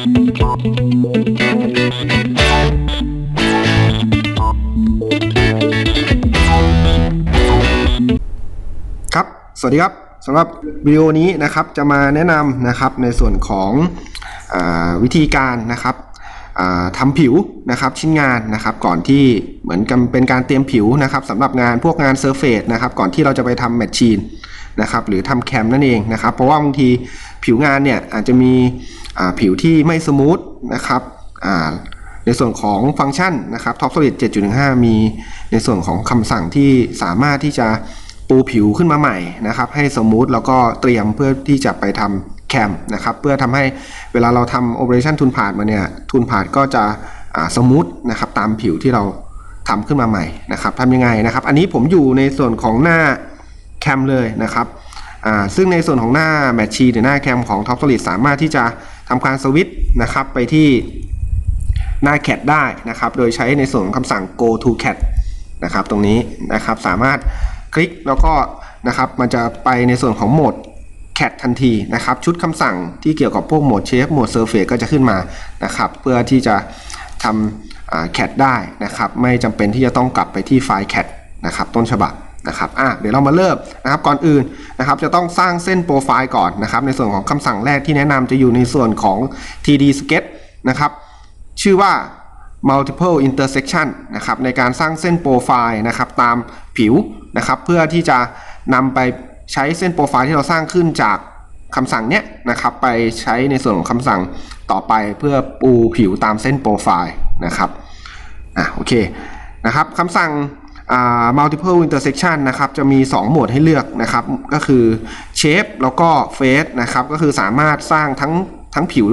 ครับ สวัสดีครับสำหรับวิดีโอนี้นะครับจะมาแนะนำนะครับในส่วนของอวิธีการนะครับอ่าทำผิวนะครับชิ้นงานนะครับก่อนที่เหมือนกับเป็นการเตรียมผิวนะครับสำหรับงานพวกงานเซอร์เฟสนะครับก่อนที่เราจะไปทำแมชชีนนะครับหรือทำแคมนั่นเองนะครับเพราะว่าบางทีผิวงานเนี่ยอาจจะมี ผิวที่ไม่สมูทนะครับในส่วนของฟังก์ชันนะครับ Top Solid 7.15 มีในส่วนของคำสั่งที่สามารถที่จะปูผิวขึ้นมาใหม่นะครับ ให้สมูทแล้วก็เตรียมเพื่อที่จะไปทำแคมนะครับ เพื่อทำให้เวลาเราทำ Operation ทุนผาดมาเนี่ยทุนผาดก็จะสมูทนะครับตามผิวที่เราทำขึ้นมาใหม่นะครับทำยังไงนะครับ อันนี้ผมอยู่ในส่วนของหน้าแคมเลยนะครับ ซึ่งในส่วนของหน้าแมชชีหรือหน้าแคมของ Top Solid สามารถที่จะทำการสวิตช์นะครับไปที่หน้า cat ได้นะครับ โดยใช้ในส่วนของคำสั่ง go to cat นะครับตรงนี้นะครับสามารถคลิกแล้วก็นะครับมันจะไปในส่วนของโหมด cat ทันทีนะครับ ชุดคำสั่งที่เกี่ยวกับพวกโหมด shape โหมด surface ก็จะขึ้นมานะครับ เพื่อที่จะทำอ่า cat ได้นะครับ ไม่จำเป็นที่จะต้องกลับไปที่ไฟล์ cat นะครับ ต้นฉบับ นะครับอะเดี๋ยวเรามาเริ่มนะครับก่อนอื่นนะครับจะต้องสร้างเส้นโปรไฟล์ก่อนนะครับในส่วนของคำสั่งแรกที่แนะนำจะอยู่ในส่วนของ TD sketch นะครับชื่อว่า multiple intersection นะครับในการสร้างเส้นโปรไฟล์นะครับตามผิวนะครับเพื่อที่จะนำไปใช้เส้นโปรไฟล์ที่เราสร้างขึ้นจากคำสั่งเนี้ยนะครับไปใช้ในส่วนของคำสั่งต่อไปเพื่อปูผิวตามเส้นโปรไฟล์นะครับอะโอเคนะครับคำสั่ง multiple intersection นะครับ จะมี 2 โหมดให้เลือกนะครับ ก็คือ shape แล้วก็ face นะครับ ก็คือสามารถสร้างทั้งทั้งผิว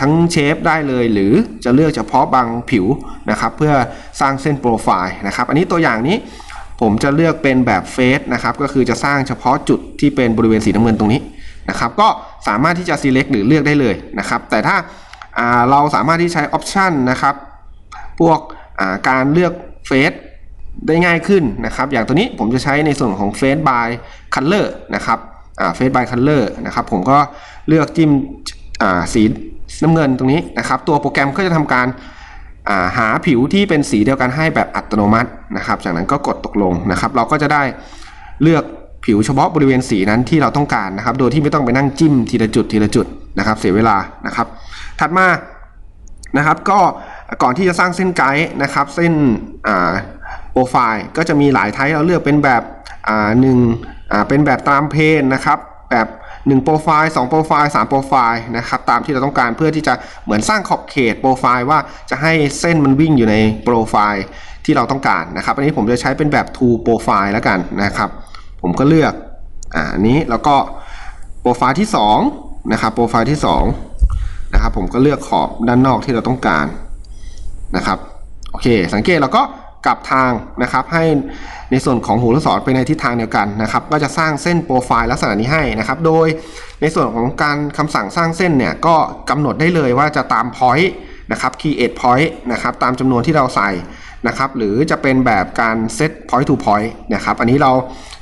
ทั้งเชฟได้เลย หรือจะเลือกเฉพาะบางผิวนะครับ เพื่อสร้างเส้นโปรไฟล์นะครับ อันนี้ตัวอย่างนี้ผมจะเลือกเป็นแบบเฟสนะครับ ก็คือจะสร้างเฉพาะจุดที่เป็นบริเวณสีน้ำเงินตรงนี้นะครับ ก็สามารถที่จะ select หรือเลือกได้เลยนะครับ แต่ถ้าาเราสามารถที่ใช้ option นะครับ พวกาการเลือกเฟส ได้ง่ายขึ้นนะครับ อย่างตัวนี้ผมจะใช้ในส่วนของ Face by Color นะครับอ่า Face by Color นะครับผมก็เลือกจิ้มอ่าสีน้ำเงินตรงนี้นะครับ ตัวโปรแกรมก็จะทำการอ่าหาผิวที่เป็นสีเดียวกันให้แบบอัตโนมัตินะครับ จากนั้นก็กดตกลงนะครับ เราก็จะได้เลือกผิวเฉพาะบริเวณสีนั้นที่เราต้องการนะครับ โดยที่ไม่ต้องไปนั่งจิ้มทีละจุดทีละจุดนะครับ เสียเวลานะครับ ถัดมานะครับก็ก่อนที่จะสร้างเส้นไกด์นะครับ เส้น โปรไฟล์ก็จะมีหลายไทป์เราเลือกเป็นแบบหนึ่งเป็นแบบตามเพนนะครับ แบบ1โปรไฟล์2โปรไฟล์3โปรไฟล์นะครับตามที่เราต้องการเพื่อที่จะเหมือนสร้างขอบเขตโปรไฟล์ว่าจะให้เส้นมันวิ่งอยู่ในโปรไฟล์ที่เราต้องการนะครับอันนี้ผมจะใช้เป็นแบบ to โปรไฟล์แล้วกันนะครับ ผมก็เลือกอ่าอันนี้แล้วก็โปรไฟล์ที่2นะครับโปรไฟล์ที่2นะครับผมก็เลือกขอบด้านนอกที่เราต้องการนะครับโอเค สังเกตเราก็ กับทางนะครับให้ในส่วนของหูลูกศรไปในทิศทางเดียวกันนะครับ ก็จะสร้างเส้นโปรไฟล์ลักษณะนี้ให้นะครับ โดยในส่วนของการคำสั่งสร้างเส้นเนี่ยก็กำหนดได้เลยว่าจะตาม point นะครับ create point นะครับตามจำนวนที่เราใส่นะครับ หรือจะเป็นแบบการ set point to point นะครับ อันนี้เรา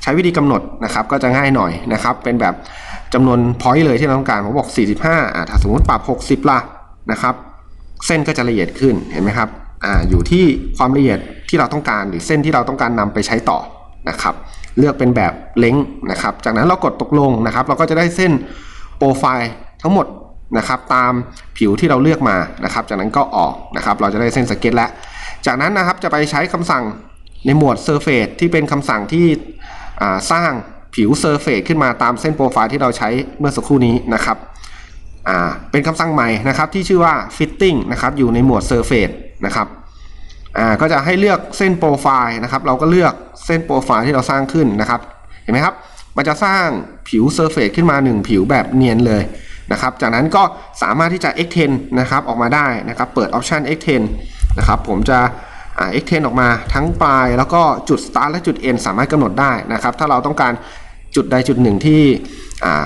ใช้วิธีกำหนดนะครับก็จะง่ายหน่อยนะครับ เป็นแบบจำนวน point เลยที่เราต้องการผมบอก 45อ่าถ้าสมมติปรับ 60ละนะครับ เส้นก็จะละเอียดขึ้นเห็นไหมครับ อ่าอยู่ที่ความละเอียดที่เราต้องการหรือเส้นที่เราต้องการนำไปใช้ต่อนะครับเลือกเป็นแบบเล้งนะครับ จากนั้นเรากดตกลงนะครับ เราก็จะได้เส้นโปรไฟล์ทั้งหมดนะครับ ตามผิวที่เราเลือกมานะครับ จากนั้นก็ออกนะครับ เราจะได้เส้นสเก็ตแล้ว จากนั้นนะครับจะไปใช้คำสั่งในหมวด Surface ที่เป็นคำสั่งที่สร้างผิว Surface ขึ้นมาตามเส้นโปรไฟล์ที่เราใช้เมื่อสักครู่นี้นะครับเป็นคำสั่งใหม่นะครับที่ชื่อว่า fitting นะครับอยู่ในหมวด surface นะครับอ่าก็จะให้เลือกเส้นโปรไฟล์นะครับ เราก็เลือกเส้นโปรไฟล์ที่เราสร้างขึ้นนะครับ เห็นไหมครับ มันจะสร้างผิว surface ขึ้นมา 1 ผิวแบบเนียนเลยนะครับ จากนั้นก็สามารถที่จะ extend นะครับออกมาได้นะครับ เปิด option extend นะครับ ผมจะอ่า extend ออกมาทั้งปลาย แล้วก็จุด start และจุด end สามารถกำหนดได้นะครับ ถ้าเราต้องการจุดใดจุดหนึ่งที่อ่า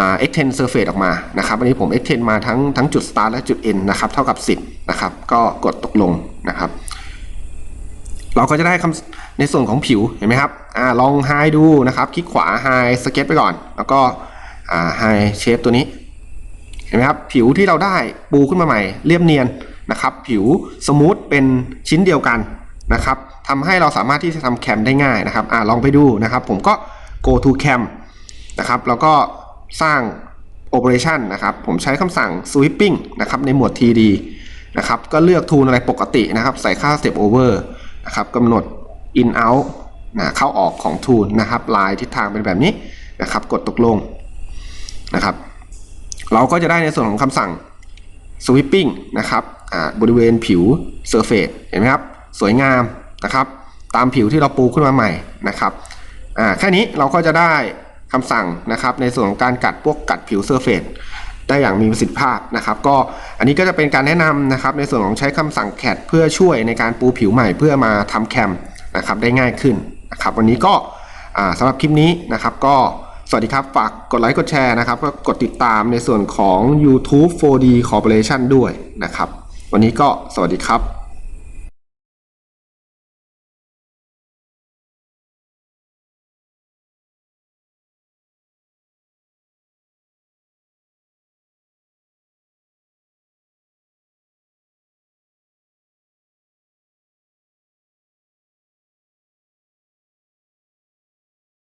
เอ่า extend surface ออกมานะครับอันนี้ผม extend มาทั้งทั้งจุด start และจุด end นะครับเท่ากับ 10นะครับก็กดตกลงนะครับ เราก็จะได้คำในส่วนของผิวเห็นไหมครับอลอง high ดูนะครับ คลิกขวา high sketch ไปก่อน แล้วก็อ่า high shape ตัวนี้ เห็นไหมครับ ผิวที่เราได้ปูขึ้นมาใหม่ เรียบเนียนนะครับ ผิวสมูทเป็นชิ้นเดียวกันนะครับทำให้เราสามารถที่จะทำแคมได้ง่ายนะครับอลองไปดูนะครับ ผมก็ go to cam นะครับแล้วก็ สร้าง operation นะครับ ผมใช้คำสั่ง sweeping นะครับในหมวด td นะครับ ก็เลือกทูลอะไรปกตินะครับ ใส่ค่า step over นะครับกำหนด in out นะเข้าออกของทูลนะครับลายทิศทางเป็นแบบนี้นะครับ กดตกลงนะครับ เราก็จะได้ในส่วนของคำสั่ง sweeping นะครับบริเวณผิว surface เห็นไหมครับ สวยงามนะครับ ตามผิวที่เราปูขึ้นมาใหม่นะครับแค่นี้เราก็จะได้ คำสั่งนะครับในส่วนของการกัดพวกกัดผิว surface ได้อย่างมีประสิทธิภาพนะครับ ก็อันนี้ก็จะเป็นการแนะนำนะครับ ในส่วนของใช้คำสั่ง cat เพื่อช่วยในการปูผิวใหม่เพื่อมาทำแคมนะครับได้ง่ายขึ้นนะครับวันนี้ก็อ่าสำหรับคลิปนี้นะครับ ก็สวัสดีครับ ฝากกดไลค์กดแชร์นะครับก็กดติดตามในส่วนของ YouTube 4D Corporation ด้วยนะครับ วันนี้ก็สวัสดีครับ